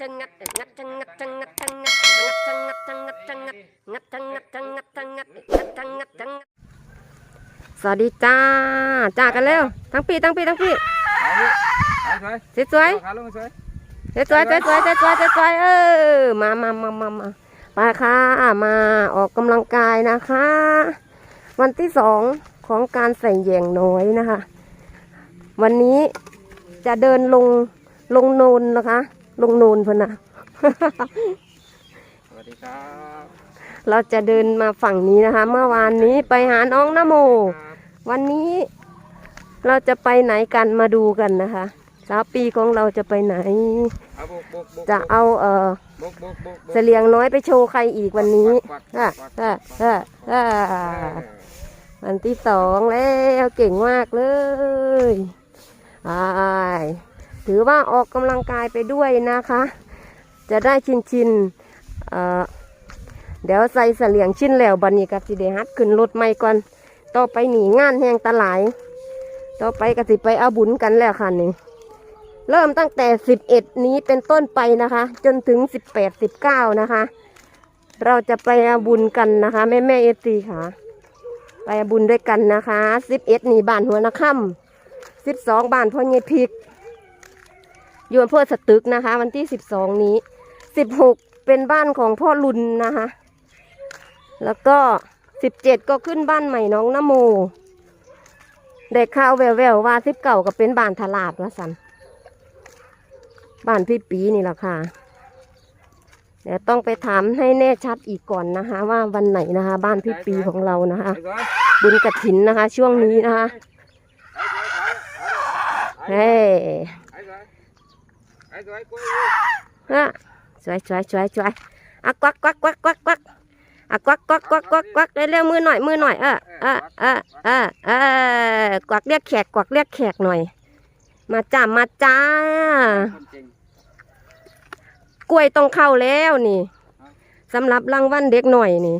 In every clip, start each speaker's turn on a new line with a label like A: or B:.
A: จังงัดงัดจังงัดจังงัดจังงัดงัดจังงัดจังงัดจังงัดงัดจังงัดจังงัดจังงัดงัดจังงัดจังงัดสวัสดีจ้าจ้ากันเร็วทั้งปีทั้งปีทั้งปี
B: สวย
A: สวย
B: สวย
A: สวยสวยสวยสวยสวยสวยสวยเออมามามามามาไปค่ะมาออกกำลังกายนะคะ วันที่สองของการใส่แยงน้อยนะคะ วันนี้จะเดินลงลงโนนนะคะ ลงโนนพนนะ
B: สวัสดีครับ
A: เราจะเดินมาฝั่งนี้นะคะ เมื่อวานนี้ไปหาน้องนโม
B: ครับ
A: วันนี้เราจะไปไหนกันมาดูกันนะคะสาวปีของเราจะไปไหน
B: เอาบุกบุกบุก
A: จะเอาเอ่อ
B: บุกบุกบุกบุก
A: เสลียงน้อยไปโชว์ใครอีกวันนี้
B: ควัก
A: อะ
B: ควัก
A: อะ
B: ควัก
A: อะอะ
B: เอ
A: อะ
B: อ
A: วันที่สองแล้วเก่งมากเลยอ่าย ถือว่าออกกำลังกายไปด้วยนะคะ จะได้ชินชินเเดี๋ยวใส่เสลียงชิ้นแล้วบันนี้กับสิเดฮัดขึ้นรถไม่ก่อน ต่อไปหนีงานแหงตะหลาย ต่อไปก็สิไปเอาบุญกันแล้วค่ะนี่เริ่มตั้งแต่สิบเอ็ดนี้เป็นต้นไปนะคะ จนถึงสิบแปดสิบเก้านะคะ เราจะไปเอาบุญกันนะคะแม่แม่เอฟซีค่ะ ไปอาบุญด้วยกันนะคะสิบเอ็ดนี่บ้านหัวนาค่ำสิบสองบ้านพ่อเยพิก อยู่อำเภอสตึกนะคะ วันที่สิบสองนี้สิบหกเป็นบ้านของพ่อลุนนะคะ แล้วก็สิบเจ็ดก็ขึ้นบ้านใหม่น้องนโมได้ข่าวแววๆว่าสิบเก่าก็เป็นบ้านทลาดว่าสันบ้านพี่ปีนี่แหละค่ะเดี๋ยวต้องไปถามให้แน่ชัดอีกก่อนนะคะ ว่าวันไหนนะคะ บ้านพี่ปีของเรานะคะ บุญกระถินนะคะ ช่วงนี้นะคะ
B: ไอ้สวยไอ้
A: เฮ้
B: สวยไอ้สวยกล้วย
A: ฮะสวยสวยสวยสวยอะกวักกวักกวักกวักกวักอะกวักกวักกวักกวักกวักเร็วๆมือหน่อยมือหน่อยเออเออเออเออเออกวักเรียกแขกกวักเรียกแขกหน่อย มาจ้ามาจ้า
B: ก
A: ล้วยต้องเข้าแล้วนี่สำหรับรางวัลเด็กหน่อยนี่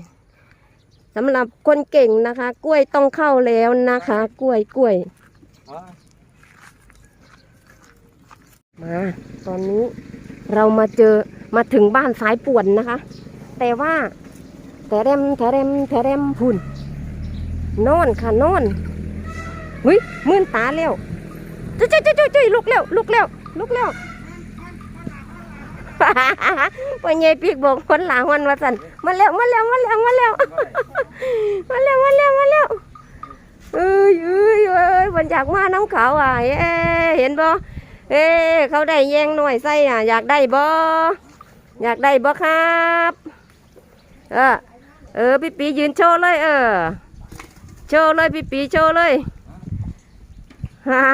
A: สำหรับคนเก่งนะคะ กล้วยต้องเข้าแล้วนะคะ กล้วยกล้วย มาตอนนี้เรามาเจอมาถึงบ้านสายป่วนนะคะ แต่ว่าแต่เรมแต่เรมแต่เรมพุ่นนอนค่ะนอนหุยมื่นตาเร็วจุ๊ยจุ๊ยจุ๊ยจุ๊ยจุ๊ยลุกเร็วลุกเร็วลุกเร็วปัญญาปีกบอกคนหลาวันวาสันมาเร็วมาเร็วมาเร็วมาเร็วมาเร็วมาเร็วมาเร็วเอ้ยเอ้ยเอ้ยมันอยากมาน้ำเขาอะเอ้เห็นบ่ เอ้เขาได้แยงหน่อยใส่อะอยากได้บ่อยากได้บ่ครับเออเออพี่ปียืนโชว์เลยเออโชว์เลยพี่ปีโชว์เลยฮ่า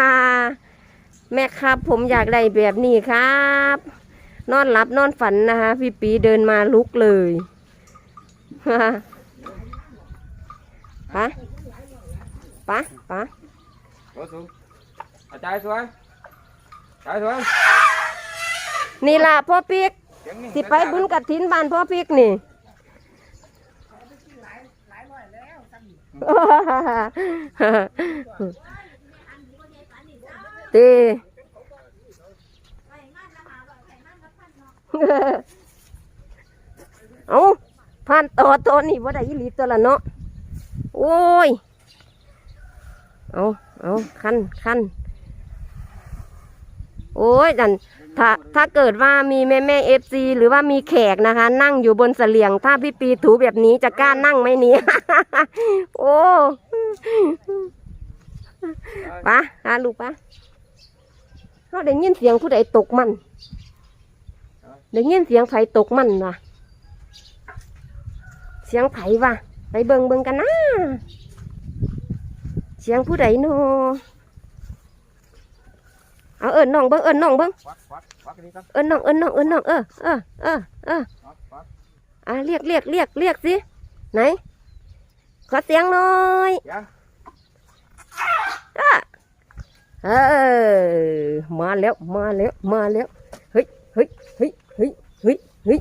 A: แม่ครับผมอยากได้แบบนี้ครับ นอนหลับนอนฝันนะคะพี่ปีเดินมาลุกเลยฮ่าปะปะปะ
B: โอ้สูงอาจารย์สวย อาจารย์สวย
A: นี่ล่ะพ่อปีก
B: เสียงนี่
A: สิไปบุญกระถินบ้านพ่อปีกนี่ ตี เอาผ่านต่อตัวนี่ว่าได้อีหลีตัวละเนาะ โอ้ย เอาเอาคันคันโอ้ยดันถ้าถ้าเกิดว่ามีแม่แม่เอฟซีหรือว่ามีแขกนะคะ นั่งอยู่บนเสลียง ถ้าพี่ปีถูแบบนี้จะกล้านั่งไหมเนี่ยโอ้ปะฮาลูกปะเขาได้ยินเสียงผู้ใดตกมันได้ยินเสียงไผตกมันวะเสียงไผวะไปเบิงเบิงกันนะเสียงผู้ใดโน เอาเอิญน้องเบิงเอิญน้องเบิง
B: ควักควักควักอันนี้ก่อน
A: เอิญน้องเอิญน้องเอิญน้องเออเออเออเออ
B: ควักควัก
A: อะเรียกเรียกเรียกเรียกสิไหนขอเสียงหน่อย
B: ยัง
A: อะเออมาแล้วมาแล้วมาแล้วเฮ้ยเฮ้ยเฮ้ยเฮ้ยเฮ้ยเฮ้ย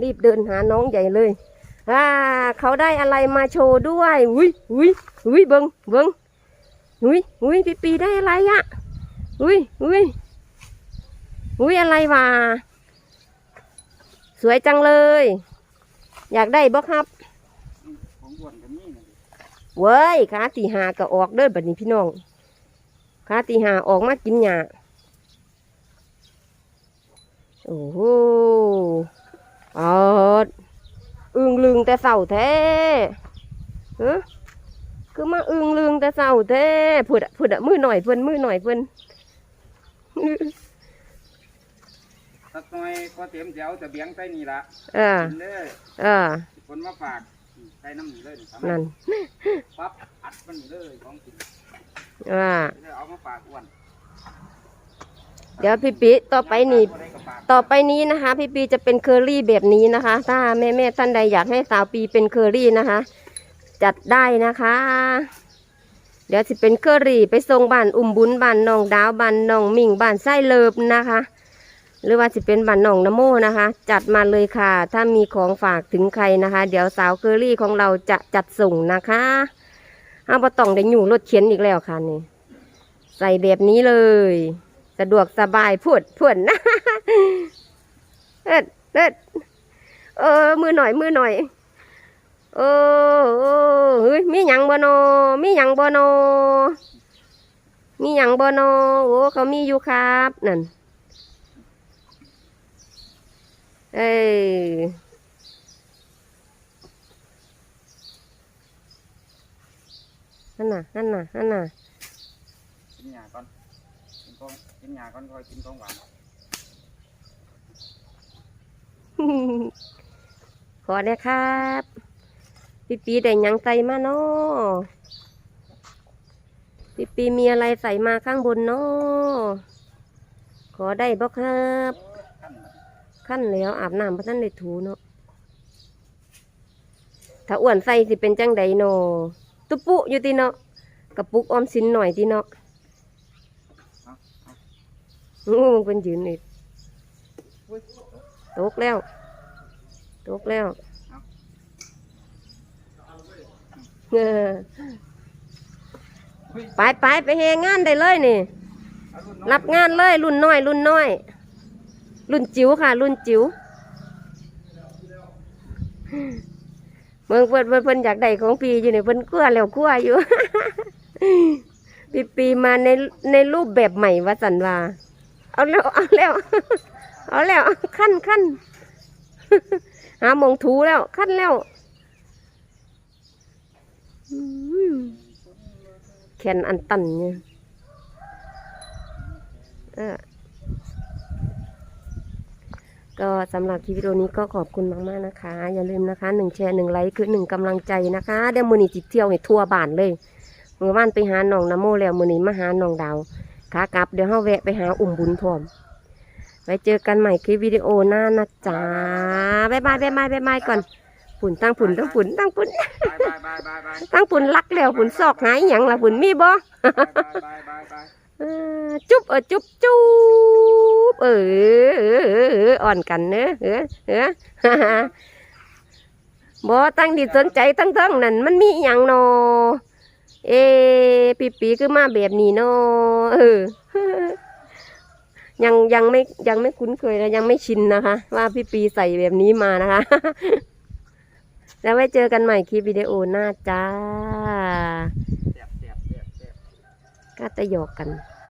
A: รีบเดินหาน้องใหญ่เลยอ่าเขาได้อะไรมาโชว์ด้วยอุ้ยอุ้ยอุ้ยเบิงเบิงอุ้ยอุ้ยพี่ปีได้อะไรอะ อุ้ยอุ้ยอุ้ยอะไรวะสวยจังเลย อยากได้บ่ครับ
B: ขอก็มีนะ
A: เว้ยขาตีหาก็ออกเด้อบัดนี้พี่น้องขาตีหาออกมากินหญ้าโอ้โหออดอึงลึงแต่เสาแท้ฮะคือมาอึงลึงแต่เสาแท้พุดอะพุดอะมือหน่อยเพิ่นมือหน่อยเพิ่น
B: ตัดหน่อยพอเตรียมเสียวจะเบียงใส่นี่ละ
A: เออ
B: กินเลย
A: เออ
B: คนมาฝากใส่น้ำนี่เลยทำ
A: นั่น
B: ปั๊บอัดมันนี่เลยของกิน
A: อ่า
B: เดี๋ยวเอามาฝากอ้วน
A: เดี๋ยวพี่ปิต่อไปนี่
B: บ่ด้ก็ฝาก
A: ต่อไปนี้นะคะ พี่ปีจะเป็นเคอรี่แบบนี้นะคะ ถ้าแม่แม่ๆท่านใดอยากให้สาวปีเป็นเคอรี่นะคะ จัดได้นะคะ เดี๋ยวจะเป็นเคอรี่ไปส่งบ้านอุ่มบุญบ้านน้องดาวบ้านน้องมิ่งบ้านไส้เลิบนะคะ หรือว่าจะเป็นบ้านน้องนโมนะคะ จัดมาเลยค่ะ ถ้ามีของฝากถึงใครนะคะ เดี๋ยวสาวเคอรี่ของเราจะจัดส่งนะคะเอาบะต้องได้อยู่รถเข็นอีกแล้วค่ะนี่ใส่แบบนี้เลย สะดวกสบายพูดพูดนะเอ็ดเอ็ดเออมือหน่อยมือหน่อย เออเออเฮ้ยมีหยังบ่นอมีหยังบ่นอมีหยังบ่นอโอ้เขามีอยู่ครับนั่นเอ้ยนั่นน่ะนั่นน่ะนั่นน่ะ
B: กินหญ้าก่อนกินของกินหญ้าก่อนค่อยกินของหวาน
A: ขอได้ครับ ปีปีได้ยังใส่มาเนาะปีปีมีอะไรใส่มาข้างบนเนาะขอได้บ่ครับ
B: ขั้น
A: แล้วอาบน้ำพระท่านได้ถูเนาะถ้าอ้วนใส่สิเป็นจังใดเนาะตุปุอยู่ติเนาะกระปุกออมสินหน่อยติเนาะงูมันเป็นยืนนี่ตกแล้ว ตกแล้วเออ
B: อุ้ย
A: ไปไปไปเฮงานได้เลยนี่
B: รั
A: บงานเลยรุ่นน้อย รุ่นน้อย รุ่นจิ๋วค่ะ รุ่นจิ๋วเมืองเพิ่นเพิ่นเพิ่นอยากได้ของปีอยู่นี่เพิ่นกลัวแล้วกลัวอยู่ปีปีมาในในรูปแบบใหม่ว่าสันวาเอาแล้วเอาแล้วเอาแล้วขั้นขั้นหามองถูแล้วขั้นแล้ว แขนอันตันเนี่ยเออก็สำหรับคลิปวิดีโอนี้ก็ขอบคุณมาก ๆ นะคะ อย่าลืมนะคะหนึ่งแชร์หนึ่งไลค์คือหนึ่งกำลังใจนะคะเดี๋ยวมือนี้จิตเที่ยวให้ทั่วบ้านเลยเมื่อวานไปหาหนองน้ำโมแล้วมือนี้มาหาหนองดาวขากลับเดี๋ยวเฮาแวะไปหาอุ่มบุญพร้อมไว้เจอกันใหม่คลิปวิดีโอหน้านะจ๊ะบ๊ายบายบ๊ายบายบ๊ายบายก่อน ผุนตั้งผุนตั้งผุนตั้งผุน
B: บายบายบายบายบาย
A: ตั้งผุนรักแล้วผุนซอกหายหยังล่ะผุนมีบ่
B: บายบายบายบาย
A: เออจุ๊บเออจุ๊บจุ๊บเออเออเออเอออ่อนกันเนอะเออเออฮ่าฮ่าบ่ตั้งที่สนใจทั้งทั้งๆนั่นมันมีอหย่างนอเอปีปีคือมาแบบนี้นอเออยังยังไม่ยังไม่คุ้นเคยและยังไม่ชินนะคะ ว่าพี่ปีใส่แบบนี้มานะคะ แล้วไว้เจอกันใหม่คลิปวิดีโอหน้าจ้า
B: เสียบเสียบเสียบเสียบ
A: ก็ตะหยอกกัน